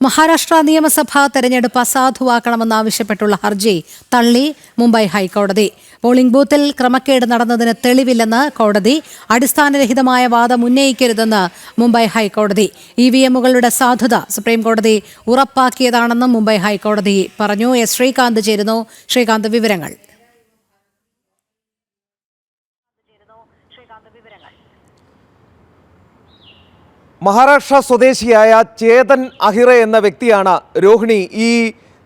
മഹാരാഷ്ട്ര നിയമസഭാ തെരഞ്ഞെടുപ്പ് അസാധുവാക്കണമെന്നാവശ്യപ്പെട്ടുള്ള ഹർജി തള്ളി മുംബൈ ഹൈക്കോടതി. പോളിംഗ് ബൂത്തിൽ ക്രമക്കേട് നടന്നതിന് തെളിവില്ലെന്ന് കോടതി. അടിസ്ഥാനരഹിതമായ വാദം ഉന്നയിക്കരുതെന്ന് മുംബൈ ഹൈക്കോടതി. ഇ വി എമ്മുകളുടെ സാധുത സുപ്രീംകോടതി ഉറപ്പാക്കിയതാണെന്നും മുംബൈ ഹൈക്കോടതി പറഞ്ഞു. എസ് ശ്രീകാന്ത് ചേരുന്നു. ശ്രീകാന്ത് വിവരങ്ങൾ. മഹാരാഷ്ട്ര സ്വദേശിയായ ചേതൻ അഹിറ എന്ന വ്യക്തിയാണ് രോഹിണി ഈ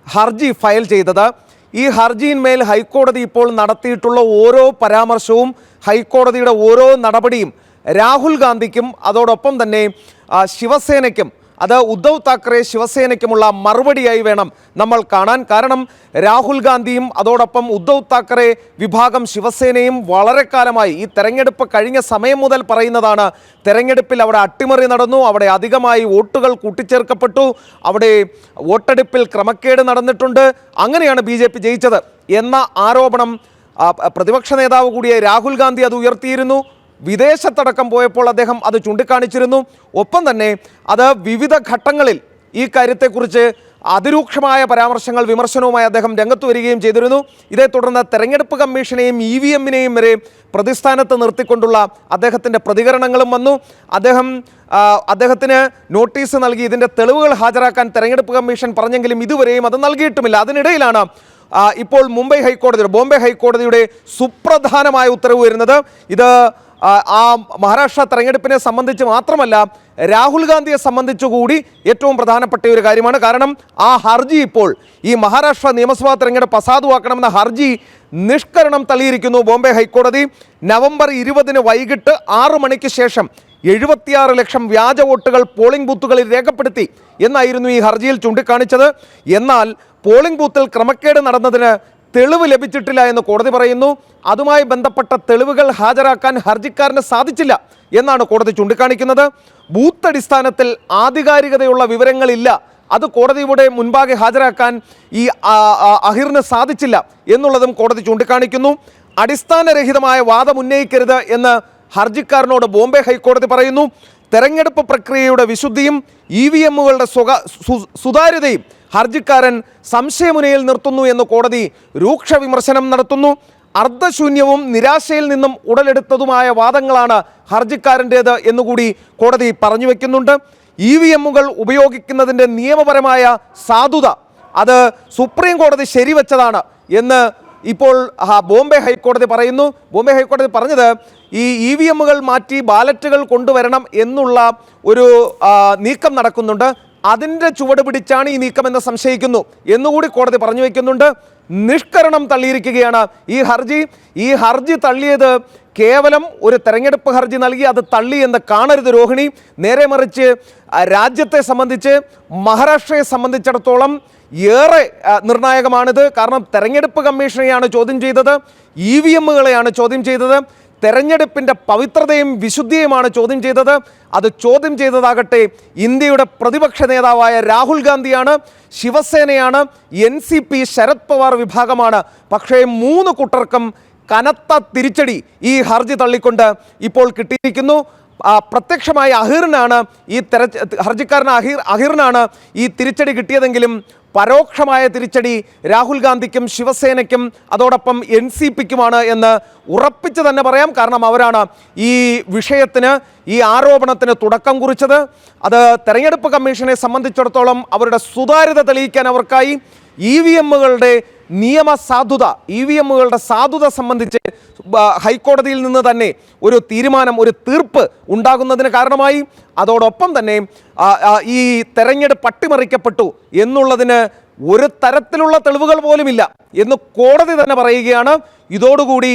ഹർജി ഫയൽ ചെയ്തത്. ഈ ഹർജിയിന്മേൽ ഹൈക്കോടതി ഇപ്പോൾ നടത്തിയിട്ടുള്ള ഓരോ പരാമർശവും ഹൈക്കോടതിയുടെ ഓരോ നടപടിയും രാഹുൽ ഗാന്ധിക്കും അതോടൊപ്പം തന്നെ ശിവസേനയ്ക്കും അത് ഉദ്ധവ് താക്കറെ ശിവസേനയ്ക്കുമുള്ള മറുപടിയായി വേണം നമ്മൾ കാണാൻ. കാരണം രാഹുൽ ഗാന്ധിയും അതോടൊപ്പം ഉദ്ധവ് താക്കറെ വിഭാഗം ശിവസേനയും വളരെ കാലമായി ഈ തെരഞ്ഞെടുപ്പ് കഴിഞ്ഞ സമയം മുതൽ പറയുന്നതാണ്. തെരഞ്ഞെടുപ്പിൽ അവിടെ അട്ടിമറി നടന്നു അവിടെ അധികമായി വോട്ടുകൾ കൂട്ടിച്ചേർക്കപ്പെട്ടു അവിടെ വോട്ടെടുപ്പിൽ ക്രമക്കേട് നടന്നിട്ടുണ്ട്. അങ്ങനെയാണ് ബി ജയിച്ചത്. എന്ന ആരോപണം പ്രതിപക്ഷ നേതാവ് കൂടിയ രാഹുൽ ഗാന്ധി അത് ഉയർത്തിയിരുന്നു. വിദേശത്തടക്കം പോയപ്പോൾ അദ്ദേഹം അത് ചൂണ്ടിക്കാണിച്ചിരുന്നു. ഒപ്പം തന്നെ അത് വിവിധ ഘട്ടങ്ങളിൽ ഈ കാര്യത്തെക്കുറിച്ച് അതിരൂക്ഷമായ പരാമർശങ്ങൾ വിമർശനവുമായി അദ്ദേഹം രംഗത്ത് വരികയും ചെയ്തിരുന്നു. ഇതേ തുടർന്ന് തെരഞ്ഞെടുപ്പ് കമ്മീഷനെയും ഇ വി എമ്മിനെയും വരെ പ്രതിസ്ഥാനത്ത് നിർത്തിക്കൊണ്ടുള്ള അദ്ദേഹത്തിന്റെ പ്രതികരണങ്ങളും വന്നു. അദ്ദേഹം അദ്ദേഹത്തിന് നോട്ടീസ് നൽകി. ഇതിന്റെ തെളിവുകൾ ഹാജരാക്കാൻ തെരഞ്ഞെടുപ്പ് കമ്മീഷൻ പറഞ്ഞെങ്കിലും ഇതുവരെയും അത് നൽകിയിട്ടുമില്ല. അതിനിടയിലാണ് ഇപ്പോൾ മുംബൈ ഹൈക്കോടതിയുടെ ബോംബെ ഹൈക്കോടതിയുടെ സുപ്രധാനമായ ഉത്തരവ് വരുന്നത് ഇത് ആ, മഹാരാഷ്ട്ര തെരഞ്ഞെടുപ്പിനെ സംബന്ധിച്ച് മാത്രമല്ല രാഹുൽ ഗാന്ധിയെ സംബന്ധിച്ചുകൂടി ഏറ്റവും പ്രധാനപ്പെട്ട ഒരു കാര്യമാണ്. കാരണം ആ ഹർജി ഇപ്പോൾ ഈ മഹാരാഷ്ട്ര നിയമസഭാ തെരഞ്ഞെടുപ്പ് അസാധുവാക്കണമെന്ന ഹർജി നിഷ്കരണം തള്ളിയിരിക്കുന്നു ബോംബെ ഹൈക്കോടതി. നവംബർ ഇരുപതിന് വൈകിട്ട് ആറു മണിക്ക് ശേഷം എഴുപത്തിയാറ് ലക്ഷം വ്യാജ വോട്ടുകൾ പോളിംഗ് ബൂത്തുകളിൽ രേഖപ്പെടുത്തി എന്നായിരുന്നു ഈ ഹർജിയിൽ ചൂണ്ടിക്കാണിച്ചത്. എന്നാൽ പോളിംഗ് ബൂത്തിൽ ക്രമക്കേട് നടന്നതിന് തെളിവ് ലഭിച്ചിട്ടില്ല എന്ന് കോടതി പറയുന്നു. അതുമായി ബന്ധപ്പെട്ട തെളിവുകൾ ഹാജരാക്കാൻ ഹർജിക്കാരന് സാധിച്ചില്ല എന്നാണ് കോടതി ചൂണ്ടിക്കാണിക്കുന്നത്. ബൂത്ത് അടിസ്ഥാനത്തിൽ ആധികാരികതയുള്ള വിവരങ്ങളില്ല. അത് കോടതിയുടെ മുൻപാകെ ഹാജരാക്കാൻ ഈ അഹിറിന് സാധിച്ചില്ല എന്നുള്ളതും കോടതി ചൂണ്ടിക്കാണിക്കുന്നു. അടിസ്ഥാനരഹിതമായ വാദം ഉന്നയിക്കരുത് എന്ന് ഹർജിക്കാരനോട് ബോംബെ ഹൈക്കോടതി പറയുന്നു. തെരഞ്ഞെടുപ്പ് പ്രക്രിയയുടെ വിശുദ്ധിയും ഇ വി എമ്മുകളുടെ സുതാര്യതയും ഹർജിക്കാരൻ സംശയമുനയിൽ നിർത്തുന്നു എന്ന് കോടതി രൂക്ഷ വിമർശനം നടത്തുന്നു. അർദ്ധശൂന്യവും നിരാശയിൽ നിന്നും ഉടലെടുത്തതുമായ വാദങ്ങളാണ് ഹർജിക്കാരന്റേത് എന്നുകൂടി കോടതി പറഞ്ഞു വയ്ക്കുന്നുണ്ട് ഇ വി എമ്മുകൾ ഉപയോഗിക്കുന്നതിന്റെ നിയമപരമായ സാധുത അത് സുപ്രീം കോടതി ശരിവെച്ചതാണ് എന്ന് ഇപ്പോൾ ബോംബെ ഹൈക്കോടതി പറയുന്നു. ബോംബെ ഹൈക്കോടതി പറഞ്ഞത് ഈ ഇ വി എമ്മുകൾ മാറ്റി ബാലറ്റുകൾ കൊണ്ടുവരണം എന്നുള്ള ഒരു നീക്കം നടക്കുന്നുണ്ട്. അതിന്റെ ചുവട് പിടിച്ചാണ് ഈ നീക്കമെന്ന് സംശയിക്കുന്നു എന്നുകൂടി കോടതി പറഞ്ഞു വയ്ക്കുന്നുണ്ട് നിഷ്കരണം തള്ളിയിരിക്കുകയാണ് ഈ ഹർജി. ഈ ഹർജി തള്ളിയത് കേവലം ഒരു തെരഞ്ഞെടുപ്പ് ഹർജി നൽകി അത് തള്ളി എന്ന് കാണരുത് രോഹിണി. നേരെ മറിച്ച് രാജ്യത്തെ സംബന്ധിച്ച് മഹാരാഷ്ട്രയെ സംബന്ധിച്ചിടത്തോളം ഏറെ നിർണായകമാണിത്. കാരണം തെരഞ്ഞെടുപ്പ് കമ്മീഷനെയാണ് ചോദ്യം ചെയ്തത്. ഇ വി എമ്മുകളെയാണ് ചോദ്യം ചെയ്തത്. തെരഞ്ഞെടുപ്പിന്റെ പവിത്രതയും വിശുദ്ധിയുമാണ് ചോദ്യം ചെയ്തത്. അത് ചോദ്യം ചെയ്തതാകട്ടെ ഇന്ത്യയുടെ പ്രതിപക്ഷ നേതാവായ രാഹുൽ ഗാന്ധിയാണ് ശിവസേനയാണ് N C P Sharad Pawar വിഭാഗമാണ്. പക്ഷേ മൂന്ന് കൂട്ടർക്കും കനത്ത തിരിച്ചടി ഈ ഹർജി തള്ളിക്കൊണ്ട് ഇപ്പോൾ കിട്ടിയിരിക്കുന്നു. പ്രത്യക്ഷമായി അഹിറിനാണ് ഈ തെര ഹർജിക്കാരൻ അഹിർ അഹിറിനാണ് ഈ തിരിച്ചടി കിട്ടിയതെങ്കിലും പരോക്ഷമായ തിരിച്ചടി രാഹുൽ ഗാന്ധിക്കും ശിവസേനയ്ക്കും അതോടൊപ്പം എൻ സി പിക്കുമാണ് എന്ന് ഉറപ്പിച്ച് തന്നെ പറയാം. കാരണം അവരാണ് ഈ വിഷയത്തിന് ഈ ആരോപണത്തിന് തുടക്കം കുറിച്ചത്. അത് തെരഞ്ഞെടുപ്പ് കമ്മീഷനെ സംബന്ധിച്ചിടത്തോളം അവരുടെ സുതാര്യത തെളിയിക്കാൻ അവർക്കായി. ഇ വി എമ്മുകളുടെ നിയമസാധുത ഇ വി എമ്മുകളുടെ സാധുത സംബന്ധിച്ച് ഹൈക്കോടതിയിൽ നിന്ന് തന്നെ ഒരു തീരുമാനം ഒരു തീർപ്പ് ഉണ്ടാകുന്നതിന് കാരണമായി. അതോടൊപ്പം തന്നെ ഈ തെരഞ്ഞെടുപ്പ് അട്ടിമറിക്കപ്പെട്ടു എന്നുള്ളതിന് ഒരു തരത്തിലുള്ള തെളിവുകൾ പോലുമില്ല എന്ന് കോടതി തന്നെ പറയുകയാണ്. ഇതോടുകൂടി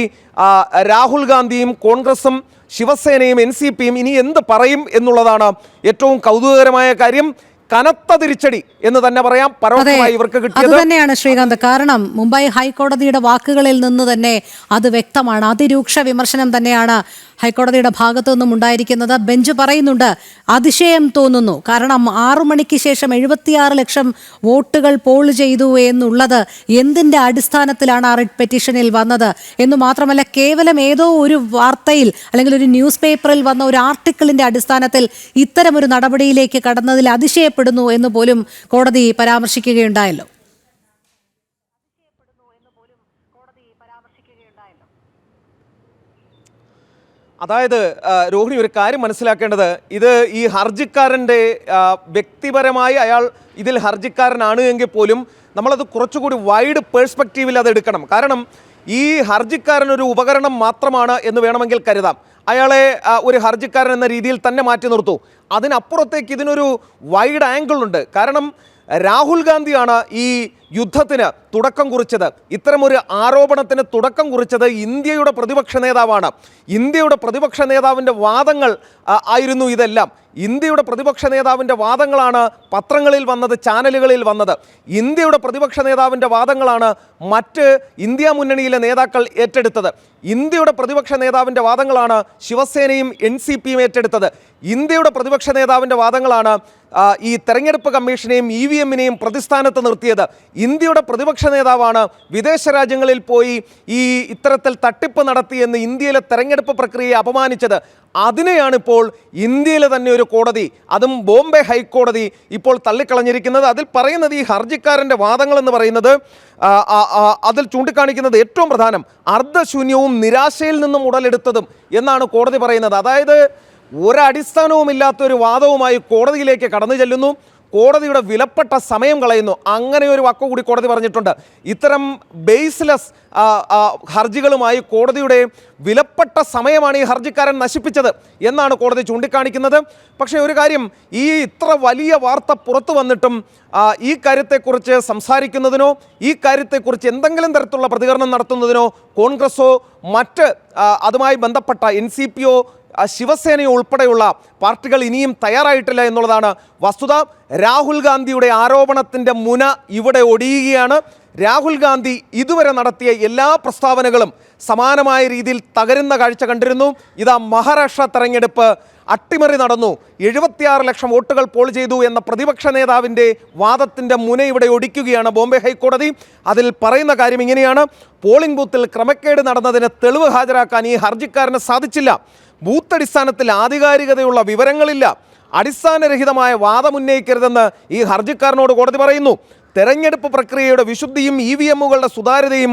രാഹുൽ ഗാന്ധിയും കോൺഗ്രസും ശിവസേനയും എൻ സി പിയും ഇനി എന്ത് പറയും എന്നുള്ളതാണ് ഏറ്റവും കൗതുകകരമായ കാര്യം. കനത്ത തിരിച്ചടി എന്ന് തന്നെ പറയാം. പരോക്ഷമായി ഇവർക്ക് കിട്ടിയത് തന്നെയാണ് ശ്രീകാന്ത്. കാരണം മുംബൈ ഹൈക്കോടതിയുടെ വാക്കുകളിൽ നിന്ന് തന്നെ അത് വ്യക്തമാണ്. അതിരൂക്ഷ വിമർശനം തന്നെയാണ് ഹൈക്കോടതിയുടെ ഭാഗത്തു നിന്നും ഉണ്ടായിരിക്കുന്നത്. ബെഞ്ച് പറയുന്നുണ്ട് അതിശയം തോന്നുന്നു. കാരണം ആറു മണിക്ക് ശേഷം എഴുപത്തിയാറ് ലക്ഷം വോട്ടുകൾ പോൾ ചെയ്തു എന്നുള്ളത് എന്തിന്റെ അടിസ്ഥാനത്തിലാണ് ആ റിട്ട് പെറ്റീഷനിൽ വന്നത്? എന്ന് മാത്രമല്ല കേവലം ഏതോ ഒരു വാർത്തയിൽ അല്ലെങ്കിൽ ഒരു ന്യൂസ് പേപ്പറിൽ വന്ന ഒരു ആർട്ടിക്കിളിന്റെ അടിസ്ഥാനത്തിൽ ഇത്തരം ഒരു നടപടിയിലേക്ക് കടന്നതിൽ അതിശയപ്പെടുന്നു അതിശയപ്പെടുന്നു എന്ന് പോലും കോടതി പരാമർശിക്കുകയുണ്ടായല്ലോ. അതായത് രോഹിണി ഒരു കാര്യം മനസ്സിലാക്കേണ്ടത്. ഇത് ഈ ഹർജിക്കാരന്റെ വ്യക്തിപരമായി അയാൾ ഇതിൽ ഹർജിക്കാരനാണ് എങ്കിൽ പോലും നമ്മളത് കുറച്ചുകൂടി വൈഡ് പേഴ്സ്പെക്റ്റീവിൽ അത് എടുക്കണം. കാരണം ഈ ഹർജിക്കാരൻ ഒരു ഉപകരണം മാത്രമാണ് എന്ന് വേണമെങ്കിൽ കരുതാം. അയാളെ ഒരു ഹർജിക്കാരൻ എന്ന രീതിയിൽ തന്നെ മാറ്റി നിർത്തൂ. അതിനപ്പുറത്തേക്ക് ഇതിനൊരു വൈഡ് ആംഗിൾ ഉണ്ട്. കാരണം രാഹുൽ ഗാന്ധിയാണ് ഈ യുദ്ധത്തിന് തുടക്കം കുറിച്ചത്. ഇത്തരമൊരു ആരോപണത്തിന് തുടക്കം കുറിച്ചത് ഇന്ത്യയുടെ പ്രതിപക്ഷ നേതാവാണ്. ഇന്ത്യയുടെ പ്രതിപക്ഷ നേതാവിന്റെ വാദങ്ങൾ ആയിരുന്നു ഇതെല്ലാം. ഇന്ത്യയുടെ പ്രതിപക്ഷ നേതാവിന്റെ വാദങ്ങളാണ് പത്രങ്ങളിൽ വന്നത് ചാനലുകളിൽ വന്നത്. ഇന്ത്യയുടെ പ്രതിപക്ഷ നേതാവിന്റെ വാദങ്ങളാണ് മറ്റ് ഇന്ത്യ മുന്നണിയിലെ നേതാക്കൾ ഏറ്റെടുത്തത്. ഇന്ത്യയുടെ പ്രതിപക്ഷ നേതാവിന്റെ വാദങ്ങളാണ് ശിവസേനയും എൻ സി പിയും ഏറ്റെടുത്തത്. ഇന്ത്യയുടെ പ്രതിപക്ഷ നേതാവിന്റെ വാദങ്ങളാണ് ഈ തെരഞ്ഞെടുപ്പ് കമ്മീഷനെയും ഇ വി എമ്മിനെയും പ്രതിസ്ഥാനത്ത് നിർത്തിയത്. ഇന്ത്യയുടെ പ്രതിപക്ഷ നേതാവാണ് വിദേശ രാജ്യങ്ങളിൽ പോയി ഈ ഇത്തരത്തിൽ തട്ടിപ്പ് നടത്തിയെന്ന് ഇന്ത്യയിലെ തെരഞ്ഞെടുപ്പ് പ്രക്രിയയെ അപമാനിച്ചത്. അതിനെയാണ് ഇപ്പോൾ ഇന്ത്യയിലെ തന്നെ ഒരു കോടതി അതും ബോംബെ ഹൈക്കോടതി ഇപ്പോൾ തള്ളിക്കളഞ്ഞിരിക്കുന്നത്. അതിൽ പറയുന്നത് ഈ ഹർജിക്കാരന്റെ വാദങ്ങൾ എന്ന് പറയുന്നത് അതിൽ ചൂണ്ടിക്കാണിക്കുന്നത് ഏറ്റവും പ്രധാനം അർദ്ധശൂന്യവും നിരാശയിൽ നിന്നും ഉടലെടുത്തതും എന്നാണ് കോടതി പറയുന്നത്. അതായത് ഒരടിസ്ഥാനവുമില്ലാത്ത ഒരു വാദവുമായി കോടതിയിലേക്ക് കടന്നു ചെല്ലുന്നു. കോടതിയുടെ വിലപ്പെട്ട സമയം കളയുന്നു. അങ്ങനെ ഒരു വക്കു കൂടി കോടതി പറഞ്ഞിട്ടുണ്ട്. ഇത്തരം ബേസ്ലെസ് ഹർജികളുമായി കോടതിയുടെ വിലപ്പെട്ട സമയമാണ് ഈ ഹർജിക്കാരൻ നശിപ്പിച്ചത് എന്നാണ് കോടതി ചൂണ്ടിക്കാണിക്കുന്നത്. പക്ഷേ ഒരു കാര്യം ഈ ഇത്ര വലിയ വാർത്ത പുറത്തു വന്നിട്ടും ഈ കാര്യത്തെക്കുറിച്ച് സംസാരിക്കുന്നതിനോ ഈ കാര്യത്തെക്കുറിച്ച് എന്തെങ്കിലും തരത്തിലുള്ള പ്രതികരണം നടത്തുന്നതിനോ കോൺഗ്രസോ മറ്റ് അതുമായി ബന്ധപ്പെട്ട എൻ സി പിയോ ശിവസേനയോ ഉൾപ്പെടെയുള്ള പാർട്ടികൾ ഇനിയും തയ്യാറായിട്ടില്ല എന്നുള്ളതാണ് വസ്തുത. രാഹുൽ ഗാന്ധിയുടെ ആരോപണത്തിന്റെ മുന ഇവിടെ ഒടിയുകയാണ്. രാഹുൽ ഗാന്ധി ഇതുവരെ നടത്തിയ എല്ലാ പ്രസ്താവനകളും സമാനമായ രീതിയിൽ തകരുന്ന കാഴ്ച കണ്ടിരുന്നു. ഇതാ മഹാരാഷ്ട്ര തെരഞ്ഞെടുപ്പ് അട്ടിമറി നടന്നു. എഴുപത്തിയാറ് ലക്ഷം വോട്ടുകൾ പോൾ ചെയ്തു എന്ന പ്രതിപക്ഷ നേതാവിന്റെ വാദത്തിന്റെ മുന ഇവിടെ ഒടിക്കുകയാണ് ബോംബെ ഹൈക്കോടതി. അതിൽ പറയുന്ന കാര്യം ഇങ്ങനെയാണ്. പോളിംഗ് ബൂത്തിൽ ക്രമക്കേട് നടന്നതിന് തെളിവ് ഹാജരാക്കാൻ ഈ ഹർജിക്കാരന് സാധിച്ചില്ല. ബൂത്ത് അടിസ്ഥാനത്തിൽ ആധികാരികതയുള്ള വിവരങ്ങളില്ല. അടിസ്ഥാനരഹിതമായ വാദമുന്നയിക്കരുതെന്ന് ഈ ഹർജിക്കാരനോട് കോടതി പറയുന്നു. തെരഞ്ഞെടുപ്പ് പ്രക്രിയയുടെ വിശുദ്ധിയും ഇ വി എമ്മുകളുടെ സുതാര്യതയും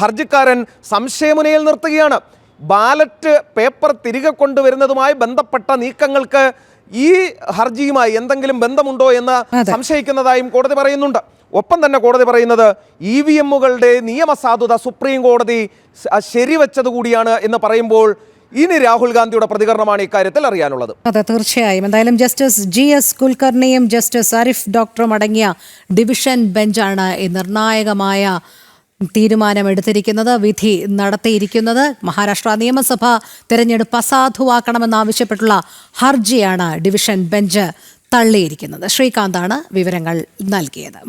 ഹർജിക്കാരൻ സംശയമുനയിൽ നിർത്തുകയാണ്. ബാലറ്റ് പേപ്പർ തിരികെ കൊണ്ടുവരുന്നതുമായി ബന്ധപ്പെട്ട നീക്കങ്ങൾക്ക് ഈ ഹർജിയുമായി എന്തെങ്കിലും ബന്ധമുണ്ടോ എന്ന്. സംശയിക്കുന്നതായും കോടതി പറയുന്നുണ്ട്. ഒപ്പം തന്നെ കോടതി പറയുന്നത് ഇ വി എമ്മുകളുടെ നിയമസാധുത സുപ്രീം കോടതി ശരിവെച്ചത് കൂടിയാണ് എന്ന് പറയുമ്പോൾ ഇനി രാഹുൽ ഗാന്ധിയുടെ പ്രതികരണമാണ് ഇക്കാര്യത്തിൽ അറിയാനുള്ളത്. അതെ തീർച്ചയായും. എന്തായാലും ജസ്റ്റിസ് ജി എസ് കുൽക്കർണിയും ജസ്റ്റിസ് അരിഫ് ഡോക്ടറും അടങ്ങിയ ഡിവിഷൻ ബെഞ്ചാണ് ഈ നിർണായകമായ തീരുമാനമെടുത്തിരിക്കുന്നത് വിധി നടത്തിയിരിക്കുന്നത്. മഹാരാഷ്ട്ര നിയമസഭ തെരഞ്ഞെടുപ്പ് അസാധുവാക്കണമെന്നാവശ്യപ്പെട്ടുള്ള ഹർജിയാണ് ഡിവിഷൻ ബെഞ്ച് തള്ളിയിരിക്കുന്നത്. ശ്രീകാന്താണ് വിവരങ്ങൾ നൽകിയത്.